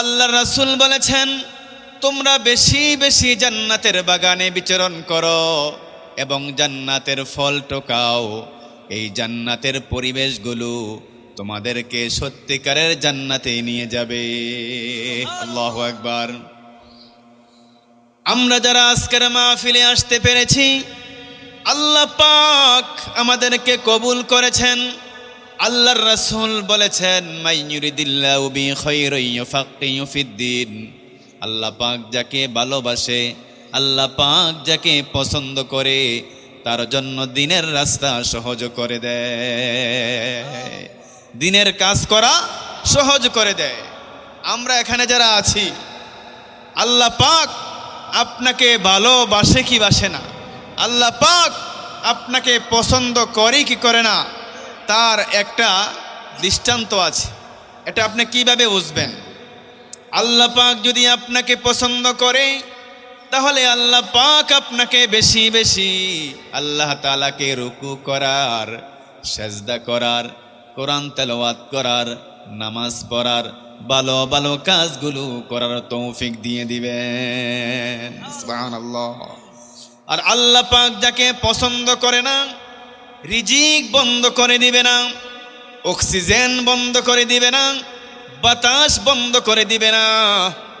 আল্লাহ রাসূল বলেছেন, তোমরা বেশি বেশি জান্নাতের বাগানে বিচরণ করো এবং জান্নাতের ফল টোকাও। এই জান্নাতের পরিবেশগুলো তোমাদেরকে সত্যিকারের জান্নাতে নিয়ে যাবে। আল্লাহ একবার আমরা যারা আজকের মাহফিলে আসতে পেরেছি, আল্লাহ পাক আমাদেরকে কবুল করেছেন। আল্লাহর রাসূল বলেছেন মাইয়ুরিদিল্লাহু বি আল্লাহ পাক যাকে ভালোবাসে, আল্লাহ পাক যাকে পছন্দ করে, তার জন্য দিনের রাস্তা সহজ করে দেয়। দিনের কাজ করা সহজ করে দেয়। আমরা এখানে যারা আছি, আল্লাহ পাক আপনাকে ভালোবাসে কি বাসে না? আল্লাহ পাক আপনাকে পছন্দ করে কি করে না? তার একটা দৃষ্টান্ত আছে। এটা আপনি কীভাবে বুঝবেন? আল্লাহ পাক যদি আপনাকে পছন্দ করে, তাহলে আল্লাহ পাক আপনাকে বেশি বেশি আল্লাহ তালাকে রুকু করার, সেজদা করার, কোরআন তেলাওয়াত করার, নামাজ পড়ার, ভালো ভালো কাজগুলো করার তৌফিক দিয়ে দিবেন। আর আল্লাহ পাক যাকে পছন্দ করে না রিজিক বন্ধ করে দিবে না, অক্সিজেন বন্ধ করে দিবে না, বাতাস বন্ধ করে দিবে না।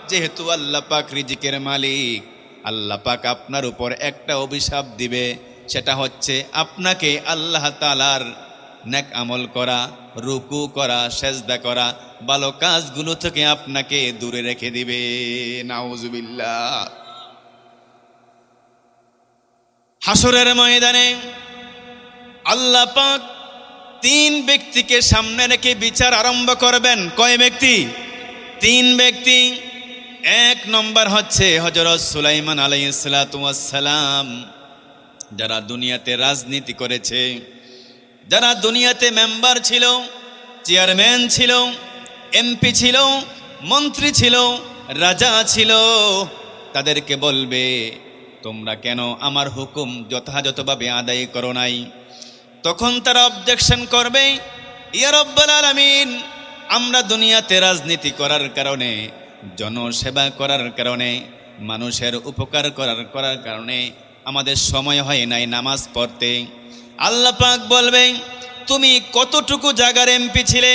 যেহেতু আল্লাহ পাক রিজিকের মালিক, আল্লাহ পাক আপনার উপর একটা অভিশাপ দিবে, সেটা হচ্ছে আপনাকে আল্লাহ তালার নেক আমল করা, রুকু করা, সেজদা করা, ভালো কাজগুলো থেকে আপনাকে দূরে রেখে দিবে। নাউজুবিল্লাহ। হাসরের ময়দানে আল্লাহ পাক তিন ব্যক্তিকে সামনে রেখে বিচার আরম্ভ করবেন। কয় ব্যক্তি? তিন ব্যক্তি। এক নম্বর হচ্ছে হজরত সুলাইমান আলাইসালাম যারা দুনিয়াতে রাজনীতি করেছে, যারা দুনিয়াতে মেম্বার ছিল, চেয়ারম্যান ছিল, এমপি ছিল, মন্ত্রী ছিল, রাজা ছিল, তাদেরকে বলবে, তোমরা কেন আমার হুকুম যথাযথভাবে আদায় করো নাই? তখন তারা অবজেকশন করবে, ইয়া রব্বাল আলামিন, আমরা দুনিয়াতে রাজনীতি করার কারণে, জনসেবা করার কারণে, মানুষের উপকার করার করার কারণে আমাদের সময় হয় নাই নামাজ পড়তে। আল্লাহ পাক বলবে, তুমি কতটুকু জায়গার এমপি ছিলে,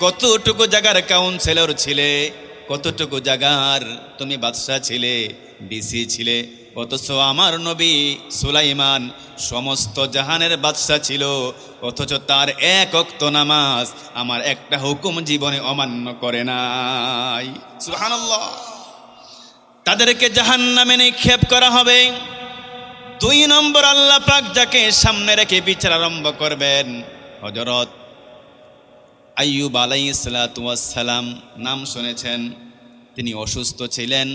কতটুকু জায়গার কাউন্সিলর ছিলে, কতটুকু জায়গার তুমি বাদশাহ ছিলে, ডিসি ছিলে অথচ আমার নবী সুলাইমান সমস্ত জাহানের বাদশা ছিল, অথচ তার এক অক্ত নামাজ আমার একটা হুকুম জীবনে অমান্য করে নাই। তাদেরকে জাহান নামে নিক্ষেপ করা হবে। দুই নম্বর আল্লাহ পাক যাকে সামনে রেখে বিচার আরম্ভ করবেন হজরত আইয়ুব আলাই সালাম। নাম শুনেছেন, তিনি অসুস্থ ছিলেন।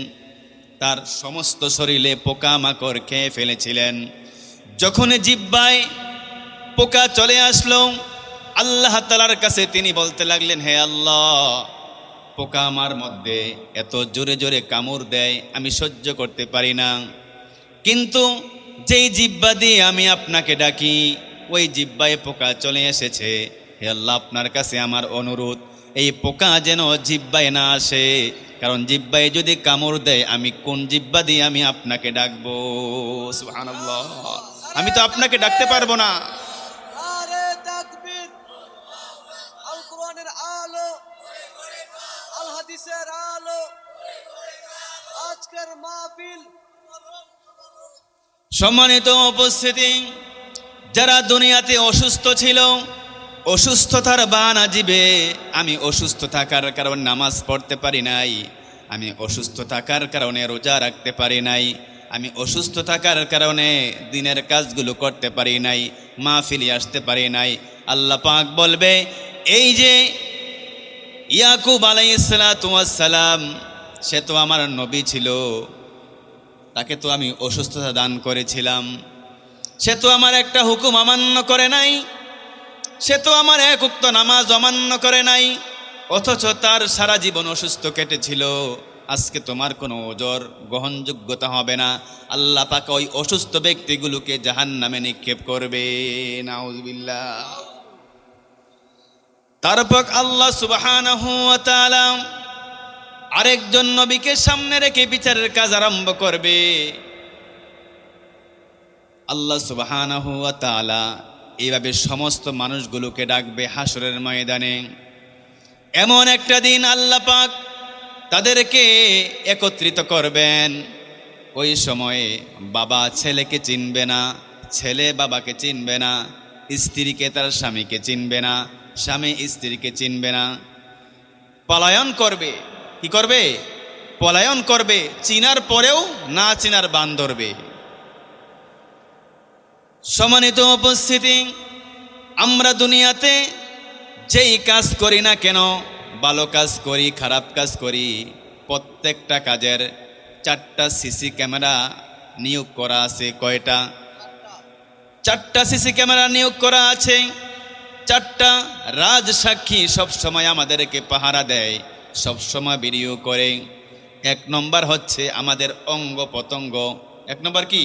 তার সমস্ত শরীরে পোকামাকড় খেয়ে ফেলেছিলেন। যখন জিব্বায় পোকা চলে আসলো, আল্লাহ তালার কাছে তিনি বলতে লাগলেন, হে আল্লাহ, পোকা আমার মধ্যে এত জোরে জোরে কামড় দেয়, আমি সহ্য করতে পারি না। কিন্তু যেই জিব্বা দিয়ে আমি আপনাকে ডাকি, ওই জিব্বায় পোকা চলে এসেছে। হে আল্লাহ, আপনার কাছে আমার অনুরোধ, এই পোকা যেন জিব্বায় না আসে। কারণ জিব্বায় যদি কামড় দেয় আমি কোন জিব্বা দিয়ে আমি আপনাকে ডাকবো? আমি তো আপনাকে ডাকতে পারব না। সম্মানিত উপস্থিতি যারা দুনিয়াতে অসুস্থ ছিল অসুস্থতার বান আজিবে। আমি অসুস্থ থাকার কারণে নামাজ পড়তে পারি নাই। আমি অসুস্থ থাকার কারণে রোজা রাখতে পারি নাই। আমি অসুস্থ থাকার কারণে দিনের কাজগুলো করতে পারি নাই, মাহফিলি আসতে পারি নাই। আল্লাহ পাক বলবে, এই যে ইয়াকুব আলাইসালাম সে তো আমার নবী ছিল। তাকে তো আমি অসুস্থতা দান করেছিলাম। সে তো আমার একটা হুকুম অমান্য করে নাই। সে তো আমার এক উক্ত নামাজ অমান্য করে নাই, অথচ তার সারা জীবন অসুস্থ কেটেছিল। আজকে তোমার কোনো ওজর গ্রহণযোগ্যতা হবে না। আল্লাহ পাকে ওই অসুস্থ ব্যক্তিগুলোকে জাহান নামে নিক্ষেপ করবে। নাউজবিল্লাহ। তারপর আল্লাহ সুবহানাহু ওয়া আরেকজন নবীকে সামনে রেখে বিচারের কাজ আরম্ভ করবে। আল্লাহ তাআলা এইভাবে সমস্ত মানুষগুলোকে ডাকবে হাসরের ময়দানে। এমন একটা দিন আল্লাহ পাক তাদেরকে একত্রিত করবেন। ওই সময়ে বাবা ছেলেকে চিনবে না, ছেলে বাবাকে চিনবে না, স্ত্রীকে তার স্বামীকে চিনবে না, স্বামী স্ত্রীকে চিনবে না। পলায়ন করবে, কি করবে? পলায়ন করবে, চিনার পরেও না চিনার বান ধরবে। সমানিত উপস্থিতি, আমরা দুনিয়াতে যেই কাজ করি না কেন, ভালো কাজ করি, খারাপ কাজ করি, প্রত্যেকটা কাজের চারটা সিসি ক্যামেরা নিয়োগ করা আছে কয়টা? চারটা সিসি ক্যামেরা নিয়োগ করা আছে, চারটা রাজ সাক্ষী সবসময় আমাদেরকে পাহারা দেয় সবসময় ভিডিও করে। এক নম্বর হচ্ছে আমাদের অঙ্গ পতঙ্গ এক নম্বর কি?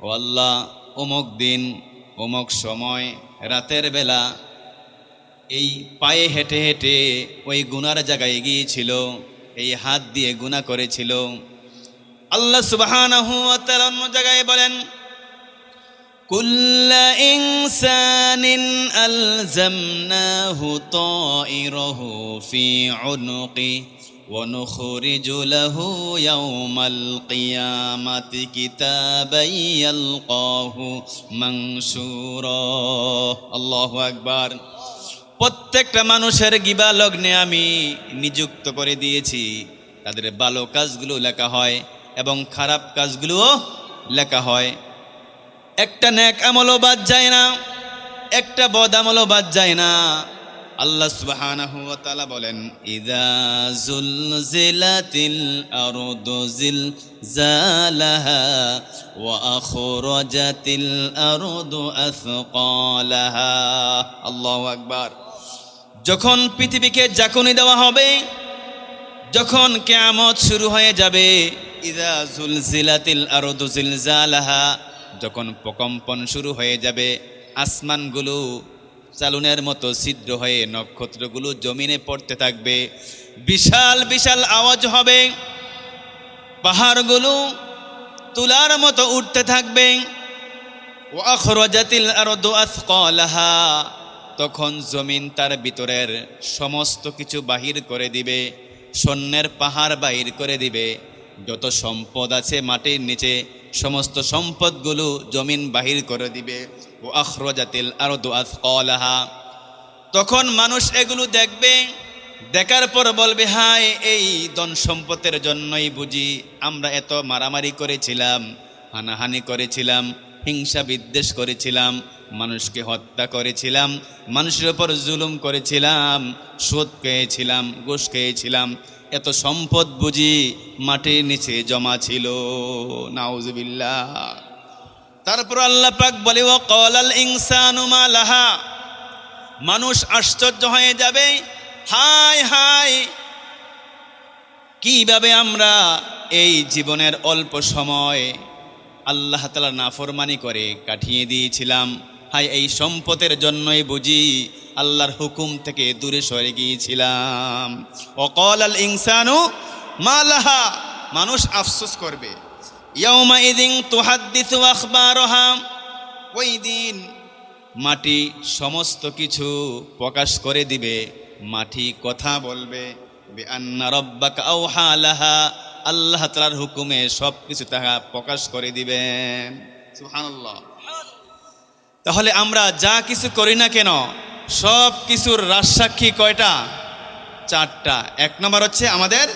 ও আল্লাহ অমুক দিন অমুক সময় রাতের বেলা এই পায়ে হেঁটে হেঁটে ওই গুনার জায়গায় গিয়েছিল এই হাত দিয়ে গুনাহ করেছিল আল্লাহ সুবহানাহু ওয়া তাআলা অন্য জায়গায় বলেন كل إنسان ألزمناه طائره في عنقه ونخرج له يوم القيامة كتابا يلقاه منشورا الله أكبر প্রত্যেকটা মানুষের গিবা লগ্নে আমি নিযুক্ত করে দিয়েছি তাদের ভালো কাজগুলো লেখা হয় এবং খারাপ কাজগুলোও লেখা হয় একটা ন্যাক আমলও বাদ যায় না একটা বদ আমলও বাদ যায় না আল্লাহ তাআলা বলেন আকবার। যখন পৃথিবীকে জাকুনি দেওয়া হবে, যখন কেয়ামত শুরু হয়ে যাবে ইদা জুলজিলাতিল আরদু জিলজালাহা, যখন প্রকম্পন শুরু হয়ে যাবে, আসমানগুলো চালুনের মতো ছিদ্র হয়ে নক্ষত্রগুলো জমিনে পড়তে থাকবে। বিশাল বিশাল আওয়াজ হবে। পাহাড়গুলো তুলার মতো উঠতে থাকবে। তখন জমিন তার ভিতরের সমস্ত কিছু বাহির করে দিবে। স্বর্ণের পাহাড় বাহির করে দিবে। যত সম্পদ আছে মাটির নিচে, সমস্ত সম্পদগুলো জমিন বাহির করে দিবে। তখন মানুষ এগুলো দেখবে, দেখার পর বলবে, হায়, এই ধন সম্পদের জন্যই বুঝি আমরা এত মারামারি করেছিলাম, হানাহানি করেছিলাম, হিংসা বিদ্বেষ করেছিলাম, মানুষকে হত্যা করেছিলাম, মানুষের ওপর জুলুম করেছিলাম, সুদ খেয়েছিলাম, ঘুষ খেয়েছিলাম, এত সম্পদ বুঝি মাটির নিচে জমা ছিল, নাউজুবিল্লাহ। তারপর আল্লাহ পাক বলে ও কলাল ইনসানু মা লাহা। মানুষ আশ্চর্য হয়ে যাবে হায় হায় কীভাবে আমরা এই জীবনের অল্প সময় আল্লাহ তালা নাফরমানি করে কাটিয়ে দিয়েছিলাম? হাই, এই সম্পদের জন্যই বুঝি আল্লাহর হুকুম থেকে দূরে সরে গিয়েছিলাম। অকল আল ইনসানু মালাহা মানুষ আফসোস করবে। ওই দিন মাটি সমস্ত কিছু প্রকাশ করে দিবে, মাটি কথা বলবে আল্লাহ তালার হুকুমে সব কিছু তাহা প্রকাশ করে দিবেন। তাহলে আমরা যা কিছু করি না কেন সব কিছুর রাজসাক্ষী কয়টা? চারটা। এক নম্বর হচ্ছে আমাদের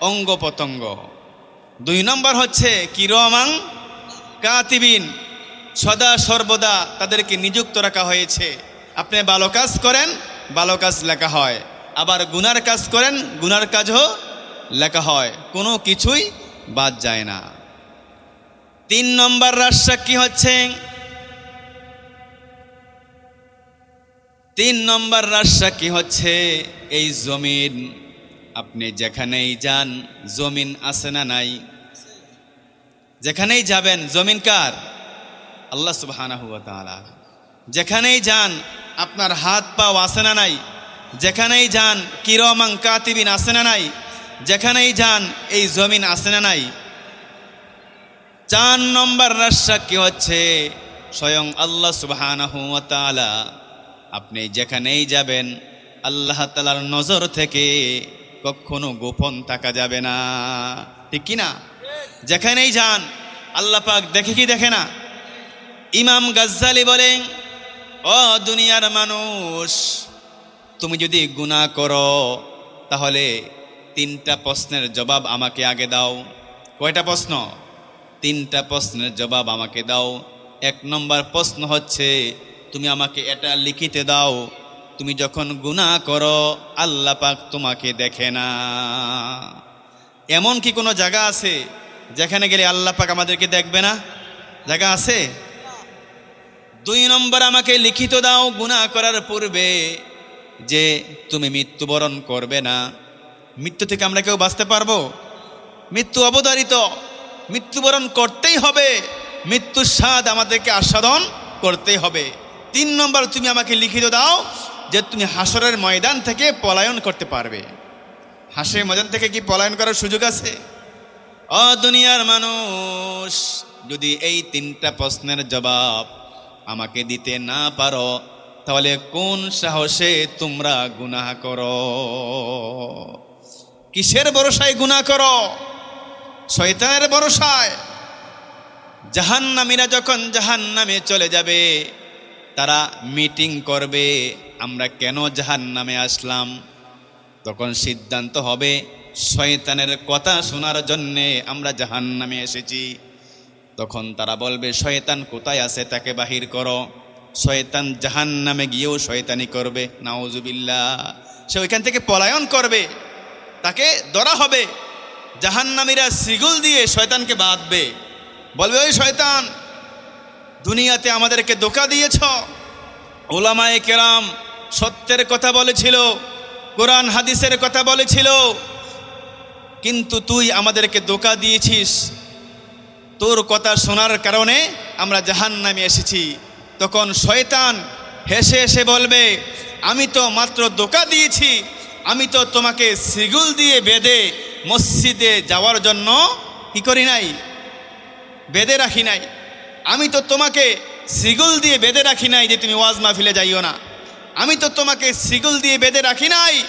অঙ্গ দুই নম্বর হচ্ছে কিরমাং কাতিবিন, সদা সর্বদা তাদেরকে নিযুক্ত রাখা হয়েছে। আপনি ভালো কাজ করেন, ভালো কাজ লেখা হয়। আবার গুনার কাজ করেন, গুনার কাজও লেখা হয়। কোনো কিছুই বাদ যায় না। তিন নম্বর কি হচ্ছে? তিন নম্বর কি হচ্ছে? এই জমিন। আপনি যেখানেই যান, জমিন আছে না নাই? যেখানেই যাবেন, জমিন কার? আল্লাহ সুবহানাহু ওয়া তাআলা। যেখানেই যান, আপনার হাত পাও আছে না নাই? যেখানেই যান, কিরমাং কাতিবিন আছে না নাই? যেখানেই যান, এই জমিন আছে না নাই? চার নম্বর কি হচ্ছে? স্বয়ং আল্লাহ সুবহানাহু ওয়া তাআলা, আপনি যেখানেই যাবেন, আল্লাহ তালার নজর থেকে কখনো গোপন থাকা যাবে না। ঠিক কি না যেখানেই যান, আল্লাহ পাক দেখে কি দেখে না? ইমাম গাজ্জালি বলেন, ও দুনিয়ার মানুষ, তুমি যদি গুনাহ করো, তাহলে তিনটা প্রশ্নের জবাব আমাকে আগে দাও। কয়টা প্রশ্ন? তিনটা প্রশ্নের জবাব আমাকে দাও। এক নম্বর প্রশ্ন হচ্ছে, তুমি আমাকে এটা লিখিতে দাও তুমি যখন গুনাহ করো, আল্লাহ পাক তোমাকে দেখে না। এমন কি কোনো জায়গা আছে যেখানে গেলে আল্লাহ পাক আমাদেরকে দেখবে না? জায়গা আছে? দুই নম্বর আমাকে লিখিত দাও গুনাহ করার পূর্বে যে তুমি মৃত্যুবরণ করবে না। মৃত্যু থেকে আমরা কেউ বাঁচতে পারব? মৃত্যু অবধারিত। মৃত্যুবরণ করতেই হবে। মৃত্যুর স্বাদ আমাদেরকে আস্বাদন করতেই হবে। তিন নম্বর তুমি আমাকে লিখিত দাও যে তুমি হাসরের ময়দান থেকে পলায়ন করতে পারবে। হাসের ময়দান থেকে কি পলায়ন করার সুযোগ আছে? অ দুনিয়ার মানুষ, যদি এই তিনটা প্রশ্নের জবাব আমাকে দিতে না পারো, তাহলে কোন সাহসে তোমরা গুনাহ করো? কিসের ভরসায় গুনাহ করো? শয়তানের ভরসায়? জাহান্নামীরা যখন জাহান্নামে চলে যাবে, তারা মিটিং করবে। আমরা কেন জাহান্নামে আসলাম? তখন সিদ্ধান্ত হবে, শয়তানের কথা শোনার জন্যে আমরা জাহান্নামে এসেছি। তখন তারা বলবে, শয়তান কোথায় আছে তাকে বাহির করো। শয়তান জাহান্নামে গিয়েও শয়তানি করবে। নাউজুবিল্লা সে ওইখান থেকে পলায়ন করবে। তাকে ধরা হবে। জাহান্নামীরা সিগুল দিয়ে শয়তানকে বাঁধবে। বলবে, ওই শয়তান, দুনিয়াতে আমাদেরকে ধোকা দিয়েছ। ওলামায়ে কেরাম সত্যের কথা বলেছিল, কোরআন হাদিসের কথা বলেছিল, কিন্তু তুই আমাদেরকে দোকা দিয়েছিস। তোর কথা শোনার কারণে আমরা জাহান নামে এসেছি। তখন শয়তান হেসে হেসে বলবে, আমি তো মাত্র দোকা দিয়েছি, আমি তো তোমাকে সিগুল দিয়ে বেঁধে মসজিদে যাওয়ার জন্য কি করি নাই? বেঁধে রাখি নাই। আমি তো তোমাকে সিগুল দিয়ে বেঁধে রাখি নাই যে তুমি ওয়াজ মাহফিলে যাইও না। আমি তো তোমাকে সিগুল দিয়ে বেঁধে রাখি নাই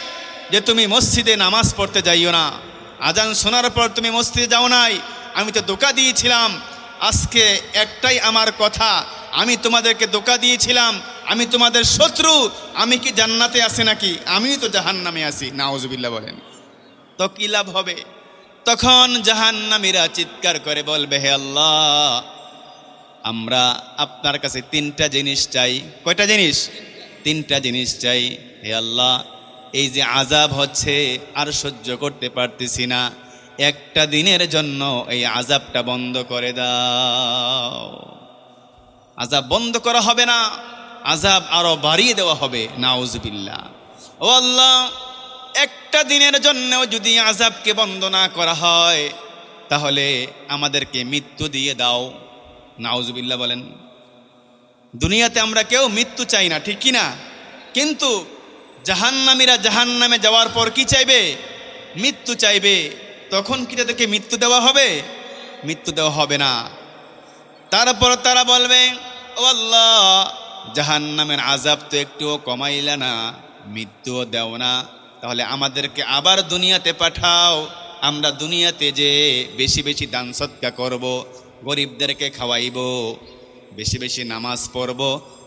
যে তুমি মসজিদে নামাজ পড়তে যাইও না। আজান শোনার পর তুমি মসজিদে যাও নাই। আমি তো দোকা দিয়েছিলাম। আজকে একটাই আমার কথা। আমি তোমাদেরকে দোকা দিয়েছিলাম। আমি তোমাদের শত্রু। আমি কি জান্নাতে আছি নাকি? আমি তো জাহান জাহান্নামে আছি। নাওজবিল্লা বলেন। তো কি লাভ হবে? তখন জাহান্নামীরা চিৎকার করে বলবে, হে আল্লাহ, আমরা আপনার কাছে তিনটা জিনিস চাই। কয়টা জিনিস? তিনটা জিনিস চাই। হে আল্লাহ, এই যে আজাব হচ্ছে আর সহ্য করতে পারতেছি না, একটা দিনের জন্য এই আজাবটা বন্ধ করে দাও। আজাব বন্ধ করা হবে না আজাব আরও বাড়িয়ে দেওয়া হবে নাউজবিল্লা ও আল্লাহ, একটা দিনের জন্যও যদি আজাবকে বন্ধ না করা হয়, তাহলে আমাদেরকে মৃত্যু দিয়ে দাও। নাউজবিল্লা বলেন। দুনিয়াতে আমরা কেউ মৃত্যু চাই না, ঠিক না কিন্তু জাহান্নামীরা জাহান্নামে যাওয়ার পর কি চাইবে? মৃত্যু চাইবে। তখন কি তাদেরকে মৃত্যু দেওয়া হবে? মৃত্যু দেওয়া হবে না। তারপর তারা বলবে, ও আল্লাহ, জাহান্নামের আজাব তো একটুও কমাইলা না, মৃত্যুও দেও না। তাহলে আমাদেরকে আবার দুনিয়াতে পাঠাও। আমরা দুনিয়াতে যে বেশি বেশি দান সৎকা করব, গরিবদেরকে খাওয়াইব। বেশি বেশি নামাজ পড়ব,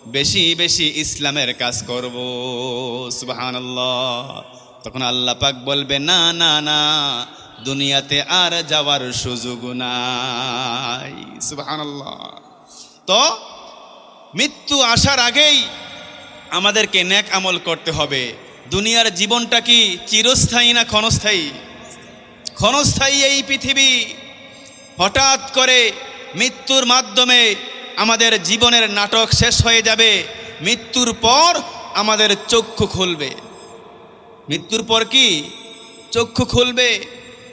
বেশি বেশি ইসলামের কাজ করব। সুবাহান তখন আল্লাহ পাক বলবে, না না না, দুনিয়াতে আর যাওয়ার সুযোগ নাই। সুবাহান তো মৃত্যু আসার আগেই আমাদেরকে ন্যাক আমল করতে হবে। দুনিয়ার জীবনটা কি চিরস্থায়ী না ক্ষণস্থায়ী? ক্ষণস্থায়ী এই পৃথিবী। হঠাৎ করে মৃত্যুর মাধ্যমে আমাদের জীবনের নাটক শেষ হয়ে যাবে, মৃত্যুর পর আমাদের চক্ষু খুলবে। মৃত্যুর পর কি? চক্ষু খুলবে।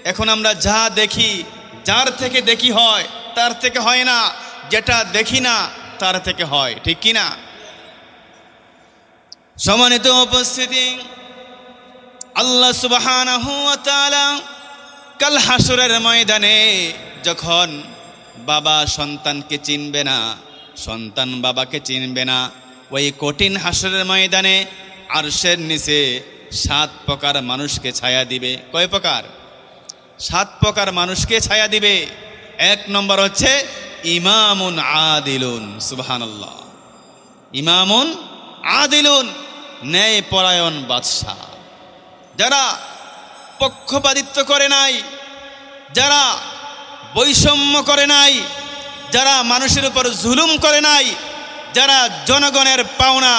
এখন আমরা যা দেখি, যার থেকে দেখি হয়, তার থেকে হয় না। যেটা দেখি না, তার থেকে হয়। ঠিক কি না? সমানিত উপস্থিতি, আল্লাহ তাআলা কাল হাসরের ময়দানে যখন বাবা সন্তানকে চিনবে না, সন্তান বাবাকে চিনবে না। ওই কঠিন হাসরের ময়দানে আরশের নিচে সাত প্রকার মানুষকে ছায়া দিবে। কয় প্রকার? সাত প্রকার মানুষকে ছায়া দিবে। এক নম্বর হচ্ছে ইমামুন আদিলুন, সুবহানাল্লাহ। ইমামুন আদিলুন ন্যায় পরায়ণ বাদশাহ। যারা পক্ষপাতিত্ব করে নাই, যারা বৈষম্য করে নাই, যারা মানুষের উপর জুলুম করে নাই, যারা জনগণের পাওনা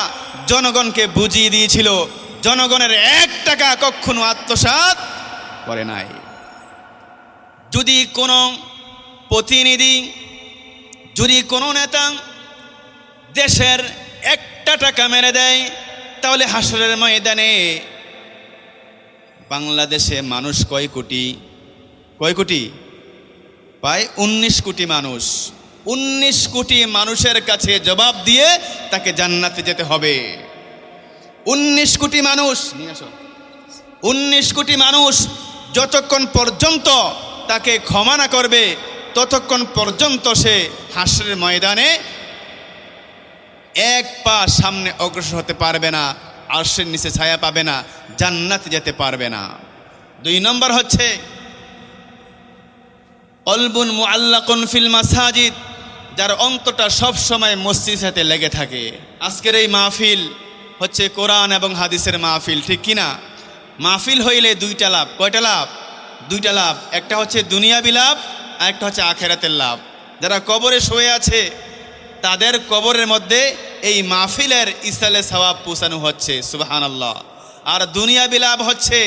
জনগণকে বুঝিয়ে দিয়েছিল, জনগণের এক টাকা কখনো আত্মসাৎ করে নাই। যদি কোনো প্রতিনিধি, যদি কোনো নেতা দেশের একটা টাকা মেরে দেয়, তাহলে হাসরের ময়দানে বাংলাদেশে মানুষ কয় কোটি কয় কোটি? প্রায় উনিশ কোটি মানুষ। উনিশ কোটি মানুষের কাছে জবাব দিয়ে তাকে জান্নাতে যেতে হবে। উনিশ কোটি মানুষ উনিশ কোটি মানুষ যতক্ষণ পর্যন্ত তাকে ক্ষমা না করবে, ততক্ষণ পর্যন্ত সে হাসরের ময়দানে এক পা সামনে অগ্রসর হতে পারবে না, আরশের নিচে ছায়া পাবে না, জান্নাতে যেতে পারবে না। দুই নম্বর হচ্ছে অলবুন মুআল্লাকুন ফিল মাসাজিদ, যার অন্তটা সব সময় মসজিদ সাথে লেগে থাকে। আজকের এই মাহফিল হচ্ছে কোরআন এবং হাদিসের মাহফিল, ঠিক কি না মাহফিল হইলে দুইটা লাভ। কয়টা লাভ? দুইটা লাভ। একটা হচ্ছে দুনিয়াবি লাভ, আর একটা হচ্ছে আখেরাতের লাভ। যারা কবরে শুয়ে আছে, তাদের কবরের মধ্যে এই মাহফিলের ইসালে সওয়াব পৌঁছানো হচ্ছে সুবাহান আল্লাহ আর দুনিয়াবি লাভ হচ্ছে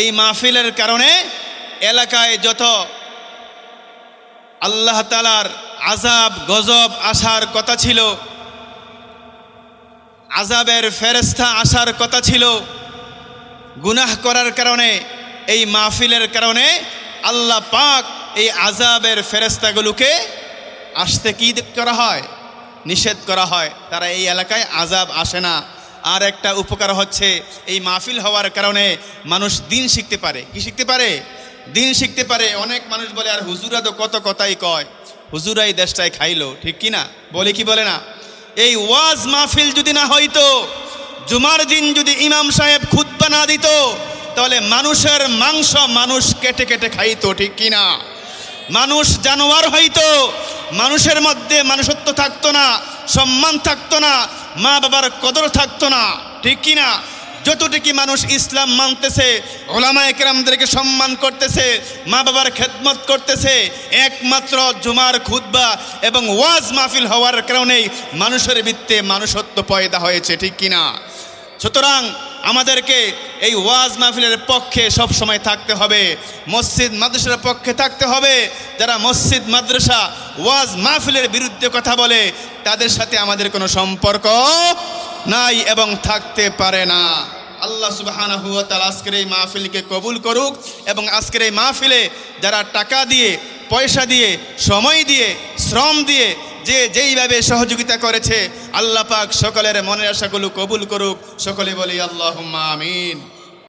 এই মাহফিলের কারণে এলাকায় যত আল্লাহ তালার আজাব গজব আসার কথা ছিল। আজাবের ফেরেস্তা আসার কথা ছিল। গুনাহ করার কারণে, এই মাহফিলের কারণে আল্লাহ পাক এই আজাবের ফেরেস্তাগুলোকে আসতে কি করা হয়? নিষেধ করা হয়। তারা এই এলাকায় আজাব আসে না। আর একটা উপকার হচ্ছে, এই মাহফিল হওয়ার কারণে মানুষ দিন শিখতে পারে। কি শিখতে পারে? দিন শিখতে পারে। অনেক মানুষ বলে, আর হুজুরা তো কত কথাই কয়। হুজুরাই দেশটায় খাইলো। ঠিক কি না বলে কি বলে না? এই ওয়াজ মাহফিল যদি না হইতো, জুমার দিন যদি ইমাম সাহেব খুদ্া না দিত, তাহলে মানুষের মাংস মানুষ কেটে কেটে খাইতো, ঠিক কি না মানুষ জানোয়ার হইতো, মানুষের মধ্যে মানুষত্ব থাকতো না, সম্মান থাকতো না মা বাবার কদর থাকতো না, ঠিক কি না যতটুকু মানুষ ইসলাম মানতেছে ওলামা একরামদেরকে সম্মান করতেছে, মা বাবার খেদমত করতেছে, একমাত্র জুমার খুদ্া এবং ওয়াজ মাহফিল হওয়ার কারণেই মানুষের ভিত্তে মানুষত্ব পয়দা হয়েছে, ঠিক কিনা? সুতরাং আমাদেরকে এই ওয়াজ মাহফিলের পক্ষে সব সময় থাকতে হবে, মসজিদ মাদ্রাসার পক্ষে থাকতে হবে। যারা মসজিদ, মাদ্রাসা, ওয়াজ মাহফিলের বিরুদ্ধে কথা বলে, তাদের সাথে আমাদের কোনো সম্পর্ক নাই এবং থাকতে পারে না। আল্লাহ সুবাহানা হুয়া তাআলা আজকের এই মাহফিলকে কবুল করুক এবং আজকের এই মাহফিলে যারা টাকা দিয়ে, পয়সা দিয়ে, সময় দিয়ে, শ্রম দিয়ে যে যেইভাবে সহযোগিতা করেছে, আল্লাহ পাক সকলের মনের আশাগুলো কবুল করুক। সকলে বলি আল্লাহ আমিন।